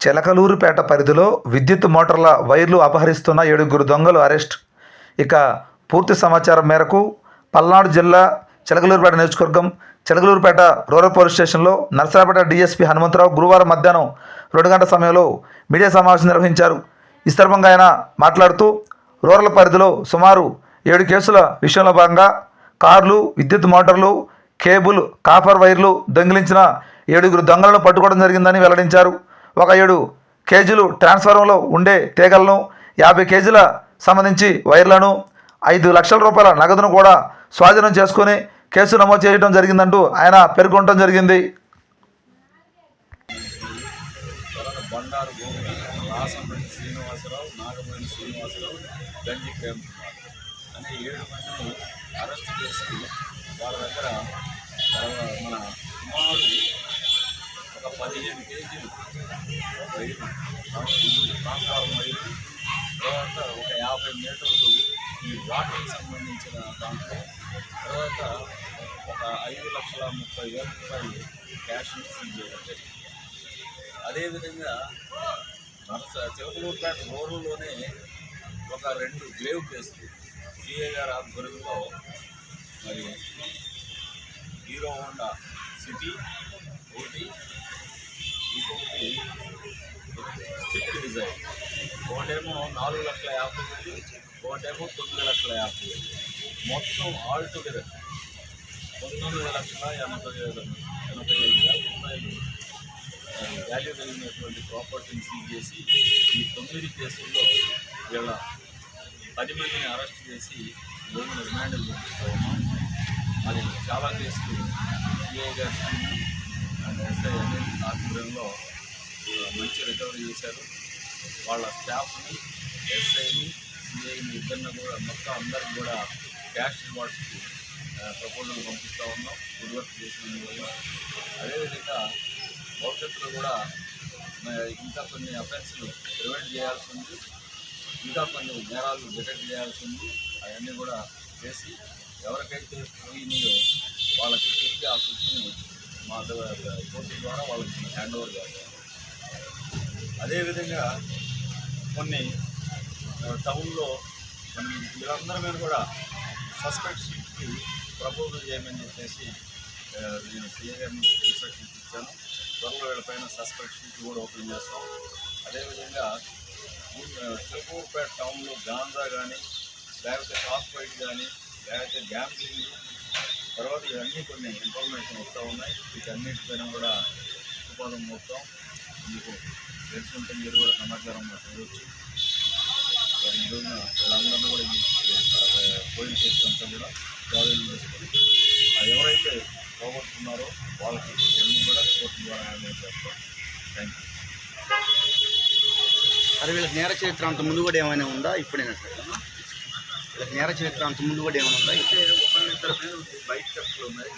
చిలకలూరుపేట పరిధిలో విద్యుత్ మోటార్ల వైర్లు అపహరిస్తున్న ఏడుగురు దొంగలు అరెస్ట్. ఇక పూర్తి సమాచారం మేరకు పల్నాడు జిల్లా చిలకలూరుపేట నియోజకవర్గం చిలకలూరుపేట రూరల్ పోలీస్ స్టేషన్లో నర్సరాపేట డీఎస్పీ హనుమంతరావు గురువారం మధ్యాహ్నం రెండు గంటల సమయంలో మీడియా సమావేశం నిర్వహించారు. ఈ సందర్భంగా ఆయన మాట్లాడుతూ రూరల్ పరిధిలో సుమారు ఏడు కేసుల విషయంలో భాగంగా కార్లు విద్యుత్ మోటార్లు కేబుల్ కాపర్ వైర్లు దొంగిలించిన ఏడుగురు దొంగలను పట్టుకోవడం జరిగిందని వెల్లడించారు. ఒక ఏడు కేజీలు ట్రాన్స్ఫార్మర్లో ఉండే తీగలను యాభై కేజీల సంబంధించి వైర్లను ఐదు లక్షల రూపాయల నగదును కూడా స్వాధీనం చేసుకుని కేసు నమోదు చేయడం జరిగిందంటూ ఆయన పేర్కొనడం జరిగింది. బండారు గోపి రాసంపల్లి శ్రీనివాసరావు నాగమణి శ్రీనివాసరావు గంజి ప్రేమ్ కుమార్ అనే ఏడు మందిని అరెస్ట్ చేసి వాళ్ళ దగ్గర మన కుమారుడు తర్వాత ఒక యాభై మీటర్లు ఈ వాటర్కి సంబంధించిన దాంట్లో తర్వాత ఒక ఐదు లక్షల ముప్పై వేల రూపాయలు క్యాష్ సీజ్ చేయడం జరిగింది అదేవిధంగా నరస చిలకలూరుపేట రోడ్లోనే ఒక రెండు గ్లేవ్ కేసులు సిఏ గారి ఆధ్వర్యంలో మరి Hero Honda City Swift Dzire ఒకటేమో నాలుగు లక్షల యాభై వేలు ఒకటేమో తొమ్మిది లక్షల యాభై వేలు మొత్తం ఆల్ టుగెదర్ పంతొమ్మిది లక్షల ఎనభై వేల ఎనభై ఐదు వేల రూపాయలు. వాల్యూ కలిగినటువంటి ప్రాపర్టీని సీజ్ చేసి ఈ తొమ్మిది కేసుల్లో వీళ్ళ పది మందిని అరెస్ట్ చేసి లోన్ రిమాండ్లు పంపిస్తూ మరి చాలా కేసులు. సిఐ గారి అండ్ ఎస్ఐ అనేది ఆధ్వర్యంలో మంచి రికవరీ చేశారు. వాళ్ళ స్టాఫ్ని ఎస్ఐని సిఐని ఇద్దరిని కూడా మొత్తం అందరికి కూడా క్యాష్ రివార్డ్స్కి ప్రపోజల్ పంపిస్తూ ఉన్నాం గుడ్ వర్క్ చేసినందువల్ల. అదేవిధంగా భవిష్యత్తులో కూడా ఇంకా కొన్ని అఫెన్స్లు ప్రివెంట్ చేయాల్సి ఉంది. ఇంకా కొన్ని నేరాలు డిటెక్ట్ చేయాల్సి ఉంది. అవన్నీ కూడా చేసి ఎవరికైతే పోయినాయో వాళ్ళకి తిరిగి ఆ సొత్తుని మా కోర్టు ద్వారా వాళ్ళకి హ్యాండ్ ఓవర్ చేయాలి. అదేవిధంగా కొన్ని టౌన్లో మనం వీళ్ళందరి మీద కూడా సస్పెక్ట్ షీట్కి ప్రపోజల్ చేయమని చెప్పేసి నేను సీఏ గారిని ఇన్స్ట్రక్షన్స్ ఇచ్చాను త్వరలో వీళ్ళపైన సస్పెక్ట్ షీట్ కూడా ఓపెన్ చేస్తాం. అదేవిధంగా చిలకూరుపేట టౌన్లో గాంజా కానీ లేకపోతే కాస్పైట్ కానీ లేకపోతే గ్యాంబ్లింగ్ తర్వాత ఇవన్నీ కొన్ని ఇన్ఫర్మేషన్ వస్తూ ఉన్నాయి. వీటన్నిటిపైన కూడా ఉపాధం మొత్తం మీకు తెలిసి ఉంటే మీరు కూడా సమాచారం ఇవ్వచ్చు. మరి ఈ రోజున వీళ్ళందరినీ కూడా స్టేషన్ అంతా కూడా చేసుకొని ఎవరైతే పోగొట్టుకున్నారో వాళ్ళకి ఇవన్నీ కూడా కోర్టు ద్వారా చేస్తాం. థ్యాంక్ యూ అది వీళ్ళకి నేర చరిత్ర అంత ముందు కూడా ఏమైనా ఉందా? ఇప్పుడైనా సరే. వీళ్ళకి నేర చరిత్ర అంత ముందు కూడా ఏమైనా ఉందా? మీద బైక్ థెఫ్ట్లు ఉన్నాయి